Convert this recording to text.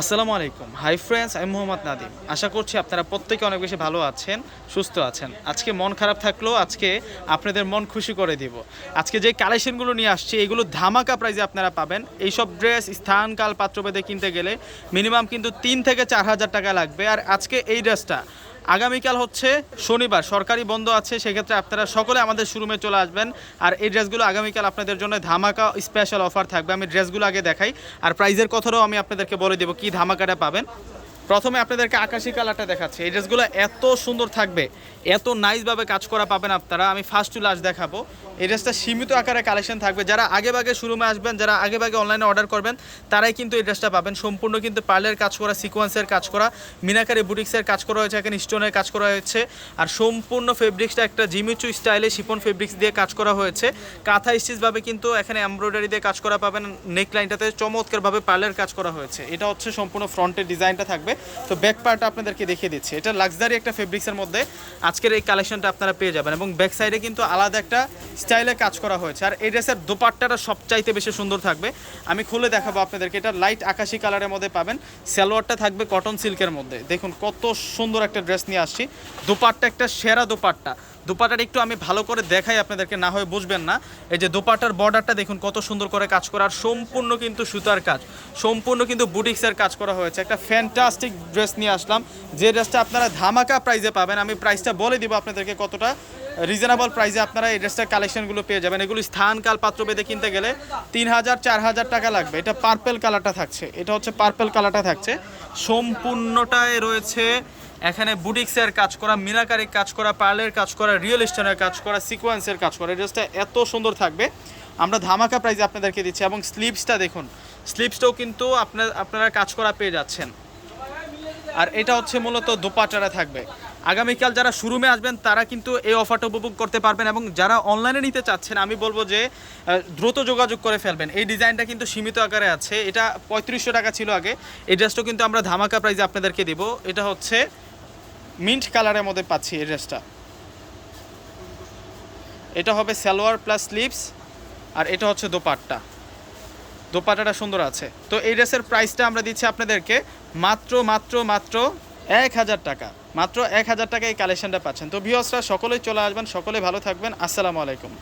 আসসালামু আলাইকুম। Hi friends আমি মোহাম্মদ নাদিম আশা করছি আপনারা প্রত্যেকে অনেক বেশি ভালো আছেন, সুস্থ আছেন। আজকে মন খারাপ থাকলেও আজকে আপনাদের মন খুশি করে দিব। আজকে যে কালেকশনগুলো নিয়ে আসছি, এগুলো ধামাকা প্রাইজে আপনারা পাবেন। এইসব ড্রেস স্থান কাল পাত্রভেদে কিনতে গেলে মিনিমাম কিন্তু তিন থেকে চার হাজার টাকা লাগবে। আর আজকে এই ড্রেসটা আগামীকাল হচ্ছে শনিবার, সরকারি বন্ধ আছে, সেক্ষেত্রে আপনারা সকলে আমাদের শোরুমে চলে আসবেন। আর এই ড্রেসগুলো আগামীকাল আপনাদের জন্য ধামাকা স্পেশাল অফার থাকবে। আমি ড্রেসগুলো আগে দেখাই। আর প্রাইজের কথাটাও আমি আপনাদেরকে বলে দেবো, কি ধামাকাটা পাবেন। প্রথমে আপনাদেরকে আকাশি কালারটা দেখাচ্ছি। এই ড্রেসগুলো এত সুন্দর থাকবে, এত নাইসভাবে কাজ করা পাবেন আপনারা। আমি ফার্স্ট টু লাস্ট দেখাবো। এই ড্রেসটা সীমিত আকারে কালেকশন থাকবে। যারা আগে ভাগে শোরুমে আসবেন, যারা আগে ভাগে অনলাইনে অর্ডার করবেন, তারাই কিন্তু এই ড্রেসটা পাবেন। সম্পূর্ণ কিন্তু পার্লের কাজ করা সিকোয়েন্সের কাজ করা, মিনাকারি বুটিক্সের কাজ করা হয়েছে, এখানে স্টোনের কাজ করা হয়েছে। আর সম্পূর্ণ ফেব্রিক্সটা একটা জিমিচু স্টাইলে শিপন ফেব্রিক্স দিয়ে কাজ করা হয়েছে। কাঁথা স্টিচভাবে কিন্তু এখানে এমব্রয়ডারি দিয়ে কাজ করা পাবেন। নেক লাইনটাতে চমৎকারভাবে পার্লের কাজ করা হয়েছে। এটা হচ্ছে সম্পূর্ণ ফ্রন্টের ডিজাইনটা থাকবে। তো ব্যাক পার্ট আপনাদেরকে দেখিয়ে দিচ্ছি। এটা লাক্সারি একটা ফেব্রিক্সের মধ্যে আজকের এই কালেকশনটা আপনারা পেয়ে যাবেন এবং ব্যাক সাইডে কিন্তু আলাদা একটা স্টাইলে কাজ করা হয়েছে। আর এই ড্রেসের দোপাট্টাটা সবচাইতে বেশি সুন্দর থাকবে। আমি খুলে দেখাবো আপনাদেরকে। এটা লাইট আকাশি কালারের মধ্যে পাবেন। সালোয়ারটা থাকবে কটন সিল্কের মধ্যে। দেখুন কত সুন্দর একটা ড্রেস নিয়ে আসছি। দোপাট্টা একটা সেরা দোপাট্টা। দোপাট্টাটা একটু আমি ভালো করে দেখাই আপনাদেরকে, না হয় বুঝবেন না। এই যে দোপাট্টার বর্ডারটা দেখুন, কত সুন্দর করে কাজ করা। আর সম্পূর্ণ কিন্তু সুতার কাজ। সম্পূর্ণ কিন্তু বুটিক্সের কাজ করা হয়েছে। একটা ফ্যান্টাস্টিক ড্রেস নিয়ে আসলাম। যে ড্রেসটা আপনারা ধামাকা প্রাইজে পাবেন, আমি প্রাইসটা বলে দিব আপনাদেরকে কতটা রিজনেবল প্রাইসে আপনারা এই ড্রেসটার কালেকশনগুলো পেয়ে যাবেন। এগুলো স্থান কাল পাত্র বেঁধে কিনতে গেলে তিন হাজার, চার হাজার টাকা লাগবে। এটা পার্পেল কালারটা থাকছে। এটা হচ্ছে পার্পেল কালারটা থাকছে। সম্পূর্ণটায় রয়েছে এখানে বুটিক্সের কাজ করা মিনাকারি কাজ করা পার্লের কাজ করা রিয়েল স্টোনের কাজ করা সিকোয়েন্সের কাজ করা। এই ড্রেসটা এত সুন্দর থাকবে। আমরা ধামাকা প্রাইজে আপনাদেরকে দিচ্ছি এবং স্লিপসটা দেখুন। স্লিপসটাও কিন্তু আপনার, আপনারা কাজ করা পেয়ে যাচ্ছেন। আর এটা হচ্ছে মূলত দোপাটারা থাকবে। আগামীকাল যারা শোরুমে আসবেন, তারা কিন্তু এই অফারটা উপভোগ করতে পারবেন এবং যারা অনলাইনে নিতে চাচ্ছেন, আমি বলব যে দ্রুত যোগাযোগ করে ফেলবেন। এই ডিজাইনটা কিন্তু সীমিত আকারে আছে। এটা পঁয়ত্রিশশো টাকা ছিল আগে। এই ড্রেসটা কিন্তু আমরা ধামাকা প্রাইজে আপনাদেরকে দিব। এটা হচ্ছে মিন্ট কালারের মধ্যে পাচ্ছি এই ড্রেসটা। এটা হবে সালোয়ার প্লাস স্লিভস আর এটা হচ্ছে দোপাট্টা। দোপাট্টাটা সুন্দর আছে। তো এই ড্রেসের প্রাইসটা আমরা দিচ্ছি আপনাদেরকে মাত্র মাত্র মাত্র এক হাজার টাকা। মাত্র এক হাজার টাকা এই কালেকশনটা পাচ্ছেন। তো ভিওসরা সকলেই চলে আসবেন সকলে ভালো থাকবেন। আসসালামু আলাইকুম।